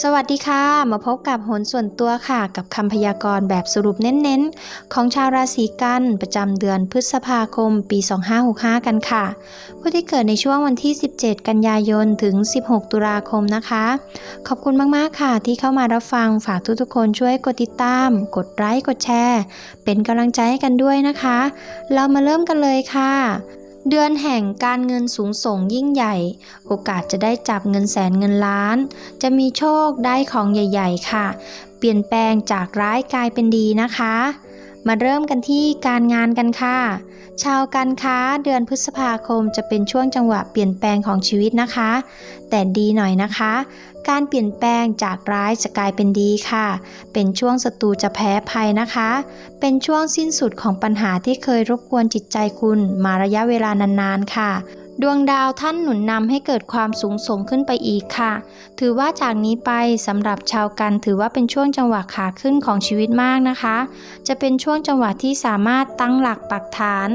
สวัสดีค่ะ มาพบกับโหนส่วนตัวค่ะ กับคำพยากรณ์แบบสรุปเน้นๆ ของชาวราศีกันประจำเดือนพฤษภาคมปี 2565 กันค่ะ ผู้ที่เกิดในช่วงวันที่ 17 กันยายนถึง 16 ตุลาคมนะคะ ขอบคุณมากๆค่ะ ที่เข้ามารับฟังฝากทุกๆคนช่วยกดติดตาม กดไลค์กดแชร์ เป็นกำลังใจให้กันด้วยนะคะ เรามาเริ่มกันเลยค่ะ เดือนแห่งการเงินสูงส่งยิ่งใหญ่ โอกาสจะได้จับเงินแสนเงินล้าน จะมีโชคได้ของใหญ่ ๆ ค่ะ เปลี่ยนแปลงจากร้ายกลายเป็นดีนะคะ มาเริ่มกันที่การงานกันค่ะ ชาวการค้าเดือนพฤษภาคมจะเป็นช่วงจังหวะเปลี่ยนแปลงของชีวิตนะคะ แต่ดีหน่อยนะคะ การเปลี่ยนแปลงจากร้ายจะกลายเป็นดีค่ะ เป็นช่วงศัตรูจะแพ้ภัยนะคะ เป็นช่วงสิ้นสุดของปัญหาที่เคยรบกวนจิตใจคุณมาระยะเวลานานๆค่ะ ดวงดาวท่านหนุนนำให้เกิดความสูงส่งขึ้นไปอีกค่ะ ถือว่าจากนี้ไปสำหรับชาวกันถือว่าเป็นช่วงจังหวะขาขึ้นของชีวิตมากนะคะ จะเป็นช่วงจังหวะที่สามารถตั้งหลักปักฐาน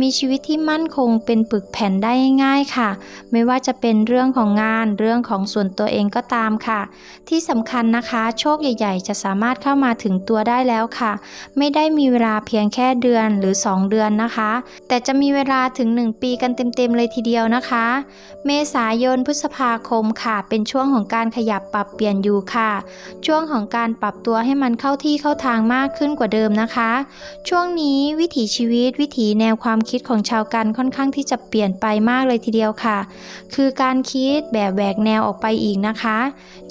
มีชีวิตที่มั่นคงเป็นปึกแผ่นได้ง่ายๆค่ะ ไม่ว่าจะเป็นเรื่องของงานเรื่องของส่วนตัวเองก็ตามค่ะ ที่สำคัญนะคะโชคใหญ่ ๆ จะสามารถเข้ามาถึงตัวได้แล้วค่ะ ไม่ได้มีเวลาเพียงแค่เดือนหรือ 2 เดือนนะคะ แต่จะมีเวลาถึง 1 ปีกันเต็มๆเลยทีเดียวียวนะคะ เมษายนพฤษภาคมค่ะ เป็นช่วงของการขยับปรับเปลี่ยนอยู่ค่ะ ช่วงของการปรับตัวให้มันเข้าที่เข้าทางมากขึ้นกว่าเดิมนะคะ ช่วงนี้วิถีชีวิตวิถีแนวความคิดของชาวกันค่อนข้างที่จะเปลี่ยนไปมากเลยทีเดียวค่ะ คือการคิดแบบแหวกแนวออกไปอีกนะคะ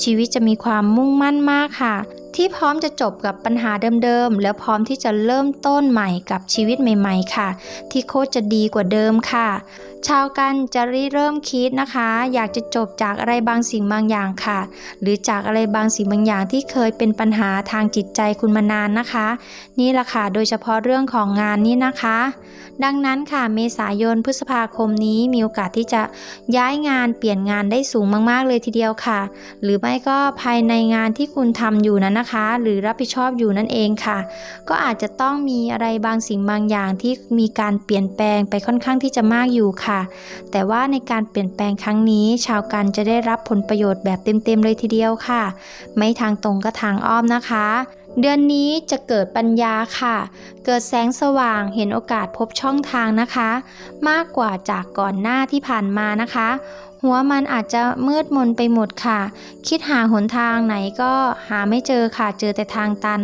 ชีวิตจะมีความมุ่งมั่นมากค่ะ ที่พร้อมจะจบกับปัญหาเดิมๆ แล้วพร้อมที่จะเริ่มต้นใหม่กับชีวิตใหม่ๆ ค่ะ ที่โคตรจะดีกว่าเดิมค่ะ ชาวกันจะริเริ่มคิดนะคะ อยากจะจบจากอะไรบางสิ่งบางอย่างค่ะ หรือจากอะไรบางสิ่งบางอย่างที่เคยเป็นปัญหาทางจิตใจคุณมานานนะคะ นี่แหละค่ะโดยเฉพาะเรื่องของงานนี่นะคะ ดังนั้นค่ะเมษายนพฤษภาคมนี้มีโอกาสที่จะย้ายงานเปลี่ยนงานได้สูงมากๆเลยทีเดียวค่ะ หรือไม่ก็ภายในงานที่คุณทำอยู่นั้นนะคะ หรือรับผิดชอบอยู่นั่นเองค่ะ ก็อาจจะต้องมีอะไรบางสิ่งบางอย่างที่มีการเปลี่ยนแปลงไปค่อนข้างที่จะมากอยู่ค่ะ แต่ว่าในการเปลี่ยนแปลงครั้งนี้ ชาวกันจะได้รับผลประโยชน์แบบเต็มๆเลยทีเดียวค่ะ ไม่ทางตรงก็ทางอ้อมนะคะเดือนนี้จะเกิดปัญญาค่ะ เกิดแสงสว่างเห็นโอกาสพบช่องทางนะคะ มากกว่าจากก่อนหน้าที่ผ่านมานะคะ หัวมันอาจจะมืดมนไปหมดค่ะ คิดหาหนทางไหนก็หาไม่เจอค่ะ เจอแต่ทางตัน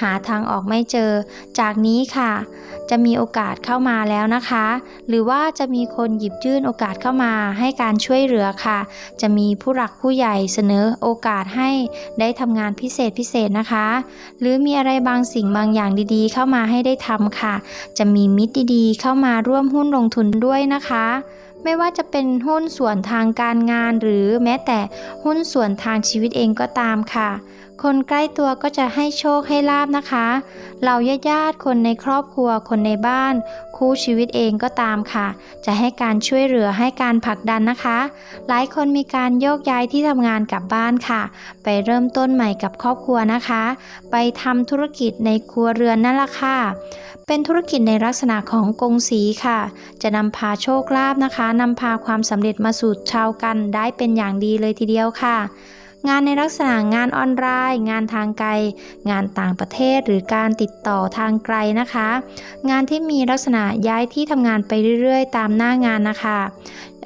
หาทางออกไม่เจอ จากนี้ค่ะ จะมีโอกาสเข้ามาแล้วนะคะ หรือว่าจะมีคนหยิบยื่นโอกาสเข้ามาให้การช่วยเหลือค่ะ จะมีผู้หลักผู้ใหญ่เสนอโอกาสให้ได้ทำงานพิเศษพิเศษนะคะ หรือมีอะไรบางสิ่งบางอย่างดีๆ เข้ามาให้ได้ทำค่ะ จะมีมิตรดีๆ เข้ามาร่วมหุ้นลงทุนด้วยนะคะ ไม่ว่าจะเป็นหุ้นส่วนทางการงานหรือแม้แต่หุ้นส่วนทางชีวิตเองก็ตามค่ะ คนใกล้ตัวก็จะให้โชคให้ลาบนะคะเราญาติญาติคนในครอบครัวคนในบ้าน คู่ชีวิตเองก็ตามค่ะ จะให้การช่วยเหลือให้การผลักดันนะคะ หลายคนมีการโยกย้ายที่ทำงานกลับบ้านค่ะ ไปเริ่มต้นใหม่กับครอบครัวนะคะ ไปทำธุรกิจในครัวเรือนนั่นแหละค่ะ เป็นธุรกิจในลักษณะของกงสีค่ะ จะนำพาโชคลาภนะคะนำพาความสำเร็จมาสู่ชาวกันได้เป็นอย่างดีเลยทีเดียวค่ะ งานในลักษณะงานออนไลน์ งานทางไกล งานต่างประเทศหรือการติดต่อทางไกลนะคะ งานที่มีลักษณะย้ายที่ทำงานไปเรื่อยๆ ตามหน้างานนะคะ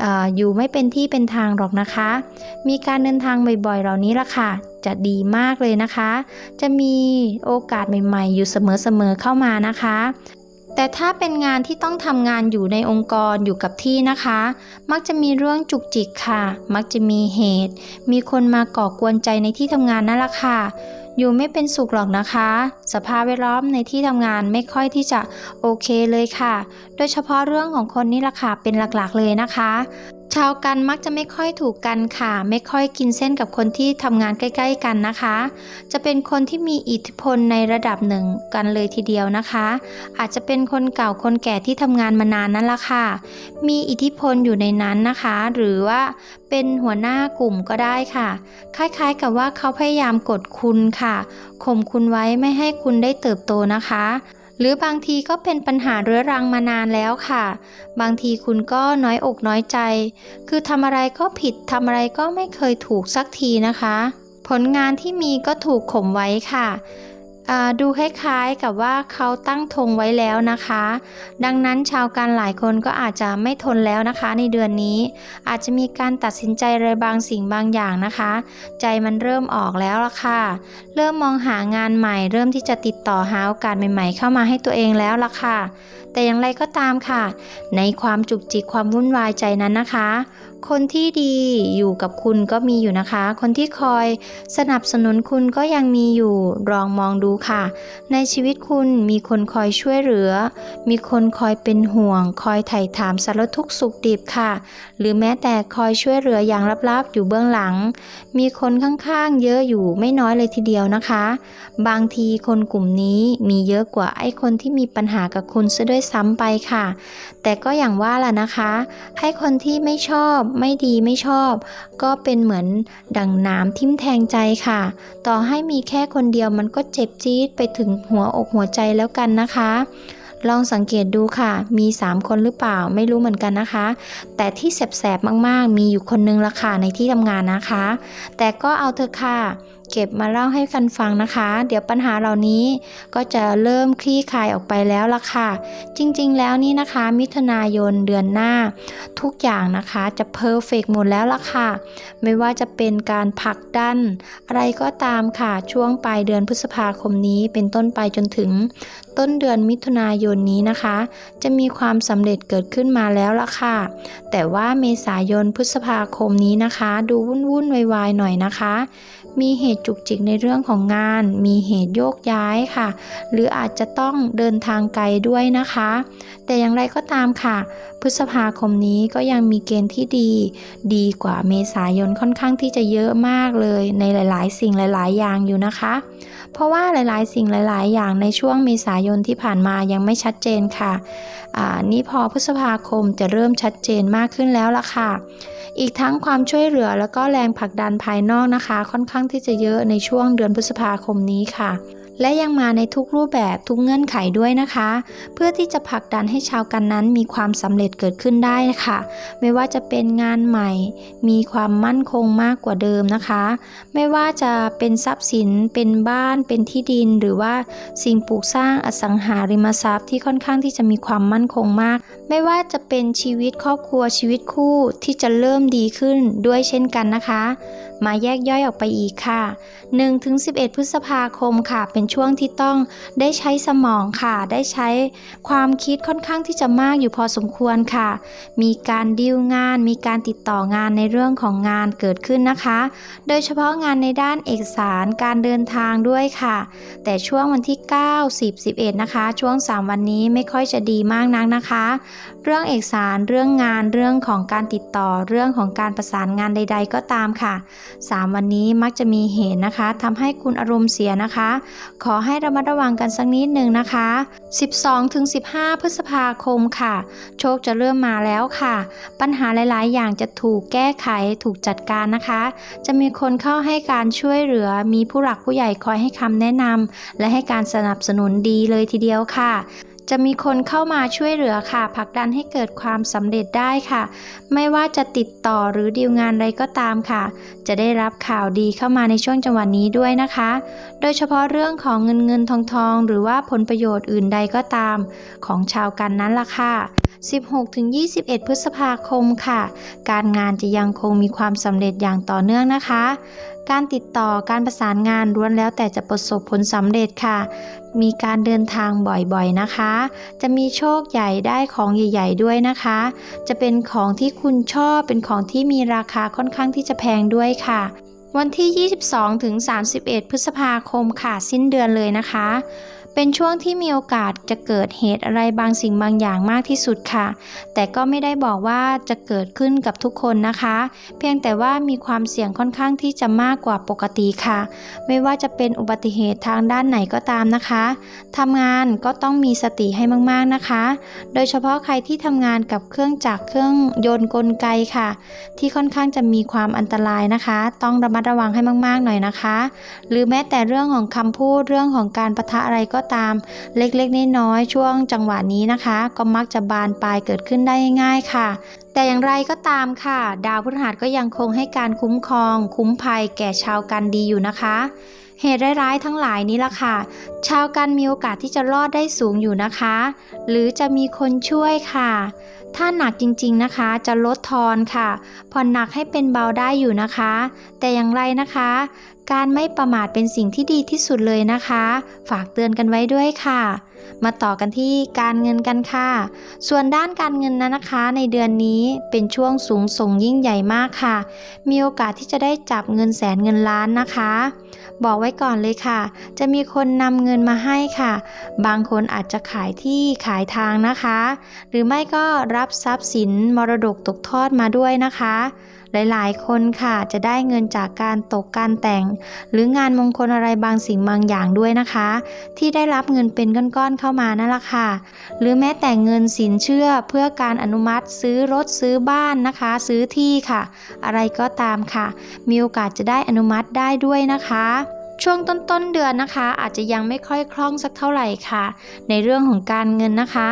อออยู่ไม่เป็นที่เป็นทางหรอกนะคะ มีการเดินทางบ่อยๆ เหล่านี้ละค่ะ จะดีมากเลยนะคะ จะมีโอกาสใหม่ๆ อยู่เสมอๆ เข้ามานะคะ แต่ถ้าเป็นงานที่ต้องทำงานอยู่ในองค์กรอยู่กับที่นะคะ มักจะมีเรื่องจุกจิกค่ะ มักจะมีเหตุ มีคนมาก่อกวนใจในที่ทำงานนั่นแหละค่ะ อยู่ไม่เป็นสุขหรอกนะคะ สภาพแวดล้อมในที่ทำงานไม่ค่อยที่จะโอเคเลยค่ะ โดยเฉพาะเรื่องของคนนี่แหละค่ะเป็นหลักๆเลยนะคะ ชาวกันมักจะไม่ค่อยถูกกันค่ะ ไม่ค่อยกินเส้นกับคนที่ทำงานใกล้ ๆ กันนะคะ จะเป็นคนที่มีอิทธิพลในระดับหนึ่งกันเลยทีเดียวนะคะ อาจจะเป็นคนเก่าคนแก่ที่ทำงานมานานนั่นแหละค่ะ มีอิทธิพลอยู่ในนั้นนะคะ หรือว่าเป็นหัวหน้ากลุ่มก็ได้ค่ะ คล้ายๆ กับว่าเขาพยายามกดคุณค่ะข่มคุณไว้ไม่ให้คุณได้เติบโตนะคะ หรือบางทีก็เป็นปัญหาเรื้อรังมานานแล้วค่ะ บางทีคุณก็น้อยอกน้อยใจ คือทำอะไรก็ผิดทำอะไรก็ไม่เคยถูกสักทีนะคะ ผลงานที่มีก็ถูกข่มไว้ค่ะ ดูคล้ายๆกับว่าเขาตั้งธงไว้แล้วนะคะ ดังนั้นชาวการหลายคนก็อาจจะไม่ทนแล้วนะคะ ในเดือนนี้ อาจจะมีการตัดสินใจอะไรบางสิ่งบางอย่างนะคะ ใจมันเริ่มออกแล้วล่ะค่ะ เริ่มมองหางานใหม่ เริ่มที่จะติดต่อหาโอกาสใหม่ ๆ เข้ามาให้ตัวเองแล้วล่ะค่ะ แต่อย่างไรก็ตามค่ะ ในความจุกจิกความวุ่นวายใจนั้นนะคะ คนที่ดีอยู่กับคุณก็มีอยู่นะคะ คนที่คอยสนับสนุนคุณก็ยังมีอยู่ลองมองดูค่ะ ในชีวิตคุณมีคนคอยช่วยเหลือ มีคนคอยเป็นห่วง คอยไถ่ถามสารทุกข์สุขดิบค่ะ หรือแม้แต่คอยช่วยเหลืออย่างลับๆอยู่เบื้องหลัง มีคนข้างๆ เยอะอยู่ไม่น้อยเลยทีเดียวนะคะ บางทีคนกลุ่มนี้มีเยอะกว่าไอ้คนที่มีปัญหากับคุณซะด้วยซ้ำไปค่ะ แต่ก็อย่างว่าล่ะนะคะไอ้คนที่ไม่ชอบ ไม่ดีไม่ชอบ ก็เป็นเหมือนดังน้ำทิ่มแทงใจค่ะ ต่อให้มีแค่คนเดียวมันก็เจ็บจี๊ดไปถึงหัวอกหัวใจแล้วกันนะคะลองสังเกตดูค่ะ มี 3 คนหรือเปล่า ไม่รู้เหมือนกันนะคะ แต่ที่แสบๆ มากๆ มีอยู่คนนึงละค่ะในที่ทำงานนะคะ แต่ก็เอาเถอะค่ะ เก็บมาเล่าให้กันฟังนะคะ เดี๋ยวปัญหาเหล่านี้ก็จะเริ่มคลี่คลายออกไปแล้วล่ะค่ะ จริงๆ แล้วนี่นะคะ มิถุนายนเดือนหน้า ทุกอย่างนะคะจะเพอร์เฟกหมดแล้วล่ะค่ะ ไม่ว่าจะเป็นการผลักดัน อะไรก็ตามค่ะช่วงปลายเดือนพฤษภาคมนี้เป็นต้นไปจนถึงต้นเดือนมิถุนายนนี้นะคะ จะมีความสำเร็จเกิดขึ้นมาแล้วล่ะค่ะ แต่ว่าเมษายนพฤษภาคมนี้นะคะ ดูวุ่นวุ่นวายๆหน่อยนะคะ มีเหตุจุกจิกในเรื่องของงาน มีเหตุโยกย้ายค่ะ หรืออาจจะต้องเดินทางไกลด้วยนะคะ แต่อย่างไรก็ตามค่ะ พฤษภาคมนี้ก็ยังมีเกณฑ์ที่ดี ดีกว่าเมษายนค่อนข้างที่จะเยอะมากเลยในหลาย ๆ สิ่งหลาย ๆ อย่างอยู่นะคะ เพราะว่าหลาย ๆ สิ่งหลาย ๆ อย่างในช่วงเมษายนที่ผ่านมายังไม่ชัดเจนค่ะอ่านี่พอพฤษภาคมจะเริ่มชัดเจนมากขึ้นแล้วล่ะค่ะ อีกทั้งความช่วยเหลือแล้วก็แรงผลักดันภายนอกนะคะ ค่อนข้างที่จะเยอะในช่วงเดือนพฤษภาคมนี้ค่ะ และยังมาในทุกรูปแบบทุกเงื่อนไขด้วยนะคะ เพื่อที่จะผลักดันให้ชาวกันนั้นมีความสำเร็จเกิดขึ้นได้ะค่ะ ไม่ว่าจะเป็นงานใหม่ มีความมั่นคงมากกว่าเดิมนะคะ ไม่ว่าจะเป็นทรัพย์สินเป็นบ้าน เป็นที่ดิน หรือว่าสิ่งปลูกสร้างอสังหาริมทรัพย์ที่ค่อนข้างที่จะมีความมั่นคงมาก ไม่ว่าจะเป็นชีวิตครอบครัวชีวิตคู่ที่จะเริ่มดีขึ้นด้วยเช่นกันนะคะ มาแยกย่อยออกไปอีกค่ะ 1-11 พฤษภาคมค่ะเป็นช่วงที่ต้องได้ใช้สมองค่ะ ได้ใช้ความคิดค่อนข้างที่จะมากอยู่พอสมควรค่ะ มีการดีลงาน มีการติดต่องานในเรื่องของงานเกิดขึ้นนะคะ โดยเฉพาะงานในด้านเอกสารการเดินทางด้วยค่ะ แต่ช่วงวันที่ 9 10 11 นะคะ ช่วง 3 วันนี้ไม่ค่อยจะดีมากนักนะคะ เรื่องเอกสารเรื่องงานเรื่องของการติดต่อเรื่องของการประสานงานใด ๆ ก็ตามค่ะ 3 วันนี้มักจะมีเหตุนะคะทำให้คุณอารมณ์เสียนะคะ ขอให้ระมัดระวังกันสักนิดหนึ่งนะคะ 12-15 พฤษภาคมค่ะ โชคจะเริ่มมาแล้วค่ะ ปัญหาหลาย ๆ อย่างจะถูกแก้ไขถูกจัดการนะคะ จะมีคนเข้าให้การช่วยเหลือมีผู้หลักผู้ใหญ่คอยให้คำแนะนำและให้การสนับสนุนดีเลยทีเดียวค่ะ จะมีคนเข้ามาช่วยเหลือค่ะผลักดันให้เกิดความสำเร็จได้ค่ะ ไม่ว่าจะติดต่อหรือดีลงานใดก็ตามค่ะ จะได้รับข่าวดีเข้ามาในช่วงจังหวะนี้ด้วยนะคะ โดยเฉพาะเรื่องของเงินเงินทองทอง หรือว่าผลประโยชน์อื่นใดก็ตาม ของชาวกันนั้นล่ะค่ะ 16-21 พฤษภาคมค่ะ การงานจะยังคงมีความสำเร็จอย่างต่อเนื่องนะคะ การติดต่อการประสานงานล้วนแล้วแต่จะประสบผลสำเร็จค่ะ มีการเดินทางบ่อยๆนะคะ จะมีโชคใหญ่ได้ของใหญ่ ๆ ด้วยนะคะ จะเป็นของที่คุณชอบเป็นของที่มีราคาค่อนข้างที่จะแพงด้วยค่ะวันที่ 22 ถึง 31 พฤษภาคมค่ะ สิ้นเดือนเลยนะคะ เป็นช่วงที่มีโอกาสจะเกิดเหตุอะไรบางสิ่งบางอย่างมากที่สุดค่ะ แต่ก็ไม่ได้บอกว่าจะเกิดขึ้นกับทุกคนนะคะ เพียงแต่ว่ามีความเสี่ยงค่อนข้างที่จะมากกว่าปกติค่ะ ไม่ว่าจะเป็นอุบัติเหตุทางด้านไหนก็ตามนะคะทำงานก็ต้องมีสติให้มากๆนะคะ โดยเฉพาะใครที่ทำงานกับเครื่องจักรเครื่องยนต์กลไกค่ะ ที่ค่อนข้างจะมีความอันตรายนะคะ ต้องระมัดระวังให้มาก ๆหน่อยนะคะ หรือแม้แต่เรื่องของคำพูดเรื่องของการประทะอะไรก็ตามเล็กๆน้อยๆช่วงจังหวะนี้นะคะ ก็มักจะบานปลายเกิดขึ้นได้ง่าย ๆ ค่ะแต่อย่างไรก็ตามค่ะ ดาวพฤหัสก็ยังคงให้การคุ้มครอง คุ้มภัยแก่ชาวกันดีอยู่นะคะ เหตุร้ายๆทั้งหลายนี้ล่ะค่ะ ชาวกันมีโอกาสที่จะรอดได้สูงอยู่นะคะ หรือจะมีคนช่วยค่ะ ถ้าหนักจริงๆนะคะ จะลดทอนค่ะผ่อนหนักให้เป็นเบาได้อยู่นะคะ แต่อย่างไรนะคะ การไม่ประมาทเป็นสิ่งที่ดีที่สุดเลยนะคะ ฝากเตือนกันไว้ด้วยค่ะ มาต่อกันที่การเงินกันค่ะ ส่วนด้านการเงินนั้นนะคะ ในเดือนนี้เป็นช่วงสูงส่งยิ่งใหญ่มากค่ะ มีโอกาสที่จะได้จับเงินแสนเงินล้านนะคะ บอกไว้ก่อนเลยค่ะ จะมีคนนำเงินมาให้ค่ะ บางคนอาจจะขายที่ขายทางนะคะ หรือไม่ก็รับทรัพย์สินมรดกตกทอดมาด้วยนะคะ หลายๆ คนค่ะ จะได้เงินจากการตกการแต่ง หรืองานมงคลอะไรบางสิ่งบางอย่างด้วยนะคะ ที่ได้รับเงินเป็นก้อนๆเข้ามานั่นแหละค่ะ หรือแม้แต่เงินสินเชื่อเพื่อการอนุมัติซื้อรถซื้อบ้านนะคะ ซื้อที่ค่ะ อะไรก็ตามค่ะ มีโอกาสจะได้อนุมัติได้ด้วยนะคะ ช่วงต้นๆเดือนนะคะ อาจจะยังไม่ค่อยคล่องสักเท่าไหร่ค่ะ ในเรื่องของการเงินนะคะ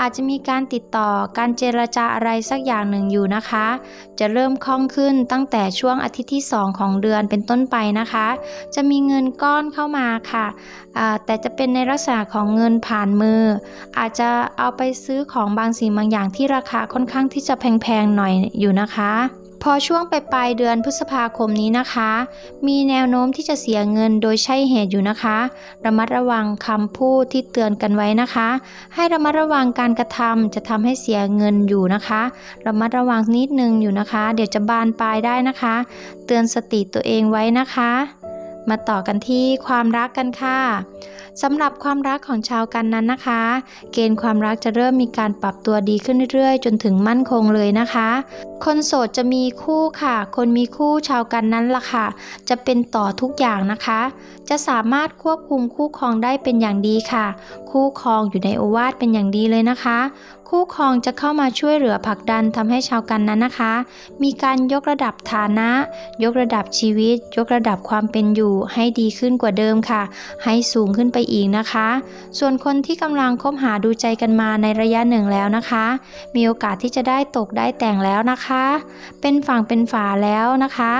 อาจจะมีการติดต่อการเจรจาอะไรสักอย่างหนึ่งอยู่นะคะ จะเริ่มคล่องขึ้นตั้งแต่ช่วงอาทิตย์ที่ 2 ของเดือนเป็นต้นไปนะคะ จะมีเงินก้อนเข้ามาค่ะแต่จะเป็นในลักษณะของเงินผ่านมือ อาจจะเอาไปซื้อของบางสิ่งบางอย่างที่ราคาค่อนข้างที่จะแพงๆหน่อยอยู่นะคะ พอช่วงปลายเดือนพฤษภาคมนี้นะคะ มีแนวโน้มที่จะเสียเงินโดยใช่เหตุอยู่นะคะ ระมัดระวังคำพูดที่เตือนกันไว้นะคะ ให้ระมัดระวังการกระทำจะทำให้เสียเงินอยู่นะคะ ระมัดระวังนิดนึงอยู่นะคะ เดี๋ยวจะบานปลายได้นะคะ เตือนสติตัวเองไว้นะคะ มาต่อกันที่ความรักกันค่ะสำหรับความรักของชาวกันนั้นนะคะ เกณฑ์ความรักจะเริ่มมีการปรับตัวดีขึ้นเรื่อยๆ จนถึงมั่นคงเลยนะคะ คนโสดจะมีคู่ค่ะ คนมีคู่ชาวกันนั้นล่ะค่ะ จะเป็นต่อทุกอย่างนะคะ จะสามารถควบคุมคู่ครองได้เป็นอย่างดีค่ะ คู่ครองอยู่ในโอวาทเป็นอย่างดีเลยนะคะ คู่ครองจะเข้ามาช่วยเหลือผลักดันทำให้ชาวกันนั้นนะคะ มีการยกระดับฐานะ ยกระดับชีวิต ยกระดับความเป็นอยู่ให้ดีขึ้นกว่าเดิมค่ะ ให้สูงขึ้นไปอีกนะคะ ส่วนคนที่กำลังคบหาดูใจกันมาในระยะหนึ่งแล้วนะคะ มีโอกาสที่จะได้ตกได้แต่งแล้วนะคะ เป็นฝั่งเป็นฝาแล้วนะคะ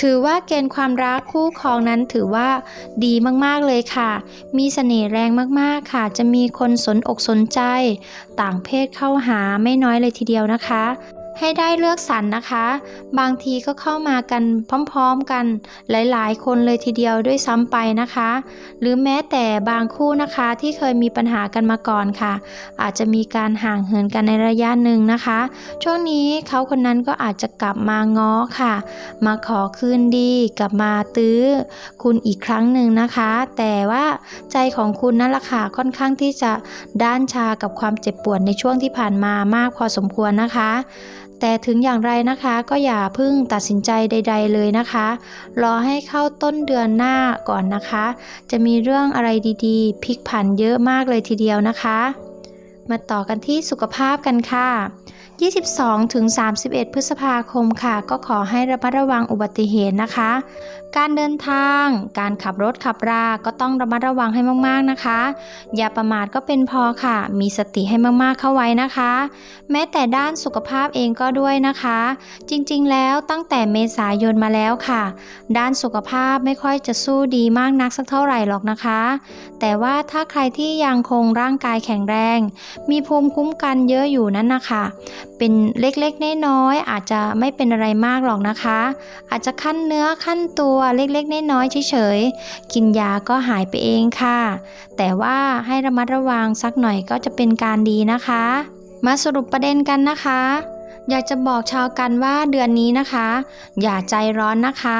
ถือว่าเกณฑ์ความรักคู่ครองนั้นถือว่าดีมากๆเลยค่ะ มีเสน่ห์แรงมากๆค่ะ จะมีคนสนอกสนใจ ต่างเพศเข้าหาไม่น้อยเลยทีเดียวนะคะ ให้ได้เลือกสรรนะคะ บางทีก็เข้ามากันพร้อมๆกันหลายๆ คนเลยทีเดียวด้วยซ้ำไปนะคะ หรือแม้แต่บางคู่นะคะที่เคยมีปัญหากันมาก่อนค่ะ อาจจะมีการห่างเหินกันในระยะหนึ่งนะคะ ช่วงนี้เขาคนนั้นก็อาจจะกลับมาง้อค่ะ มาขอคืนดีกลับมาตื้อ คุณอีกครั้งหนึ่งนะคะ แต่ว่าใจของคุณนั่นแหละค่ะค่อนข้างที่จะด้านชากับความเจ็บปวดในช่วงที่ผ่านมามากพอสมควรนะคะ แต่ถึงอย่างไรนะคะก็อย่าพึ่งตัดสินใจใด ๆ เลยนะคะ รอให้เข้าต้นเดือนหน้าก่อนนะคะ จะมีเรื่องอะไรดีๆพลิกผันเยอะมากเลยทีเดียวนะคะ มาต่อกันที่สุขภาพกันค่ะ 22-31 พฤษภาคมค่ะ ก็ขอให้ระมัดระวังอุบัติเหตุนะคะ การเดินทาง การขับรถขับรา ก็ต้องระมัดระวังให้มากๆนะคะ อย่าประมาทก็เป็นพอค่ะ มีสติให้มากๆเข้าไว้นะคะ แม้แต่ด้านสุขภาพเองก็ด้วยนะคะ จริงๆ แล้วตั้งแต่เมษายนมาแล้วค่ะ ด้านสุขภาพไม่ค่อยจะสู้ดีมากนักสักเท่าไหร่หรอกนะคะ แต่ว่าถ้าใครที่ยังคงร่างกายแข็งแรง มีภูมิคุ้มกันเยอะอยู่นั่นนะคะเป็นเล็กๆน้อยๆอาจจะไม่เป็นอะไรมากหรอกนะคะ อาจจะขั้นเนื้อขั้นตัวเล็กๆน้อยๆเฉยๆกินยาก็หายไปเองค่ะ แต่ว่าให้ระมัดระวังสักหน่อยก็จะเป็นการดีนะคะ มาสรุปประเด็นกันนะคะ อยากจะบอกชาวกันว่าเดือนนี้นะคะ อย่าใจร้อนนะคะ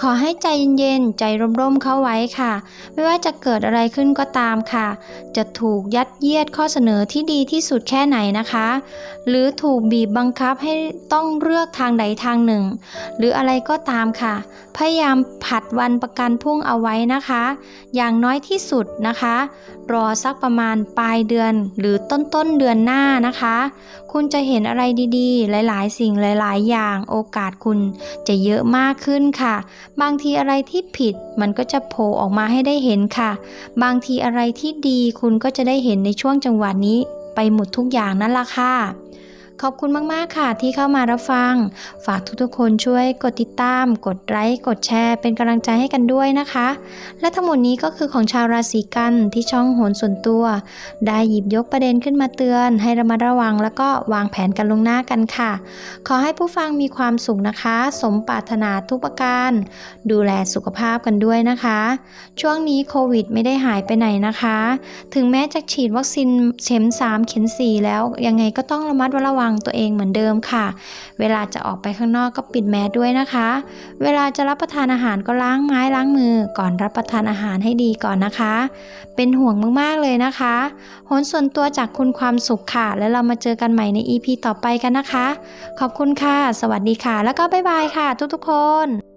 ขอให้ใจเย็นๆใจร่มๆเข้าไว้ค่ะ ไม่ว่าจะเกิดอะไรขึ้นก็ตามค่ะ จะถูกยัดเยียดข้อเสนอที่ดีที่สุดแค่ไหนนะคะ หรือถูกบีบบังคับให้ต้องเลือกทางใดทางหนึ่ง หรืออะไรก็ตามค่ะ พยายามผัดวันประกันพรุ่งเอาไว้นะคะ อย่างน้อยที่สุดนะคะ รอสักประมาณปลายเดือนหรือต้นต้นๆเดือนหน้านะคะ คุณจะเห็นอะไรดีหลายๆ สิ่งหลาย ๆ อย่างโอกาสคุณจะเยอะมากขึ้นค่ะ บางทีอะไรที่ผิดมันก็จะโผล่ออกมาให้ได้เห็นค่ะ บางทีอะไรที่ดีคุณก็จะได้เห็นในช่วงจังหวะนี้ไปหมดทุกอย่างนั่นละค่ะ ขอบคุณมาก ๆ ค่ะที่เข้ามารับฟัง ฝากทุกๆ คนช่วยกดติดตาม กดไลค์กดแชร์ เป็นกำลังใจให้กันด้วยนะคะ และทั้งหมดนี้ก็คือของชาวราศีกันที่ช่องโหนส่วนตัว ได้หยิบยกประเด็นขึ้นมาเตือน ให้ระมัดระวังแล้วก็วางแผนกันลงหน้ากันค่ะ ขอให้ผู้ฟังมีความสุขนะคะ สมปรารถนาทุกประการ ดูแลสุขภาพกันด้วยนะคะ ช่วงนี้โควิด ไม่ได้หายไปไหนนะคะ ถึงแม้จะฉีดวัคซีนเข็ม3เข็ม4แล้วยังไงก็ต้องระมัดระวังงตัวเองเหมือนเดิมค่ะ เวลาจะออกไปข้างนอกก็ปิดแมสด้วยนะคะ เวลาจะรับประทานอาหารก็ล้างไม้ล้างมือ ก่อนรับประทานอาหารให้ดีก่อนนะคะ เป็นห่วงมากๆเลยนะคะโหนส่วนตัวจากคุณความสุขค่ะ แล้วเรามาเจอกันใหม่ใน EP ต่อไปกันนะคะ ขอบคุณค่ะ สวัสดีค่ะ แล้วก็บ๊ายบายค่ะ ทุกๆคน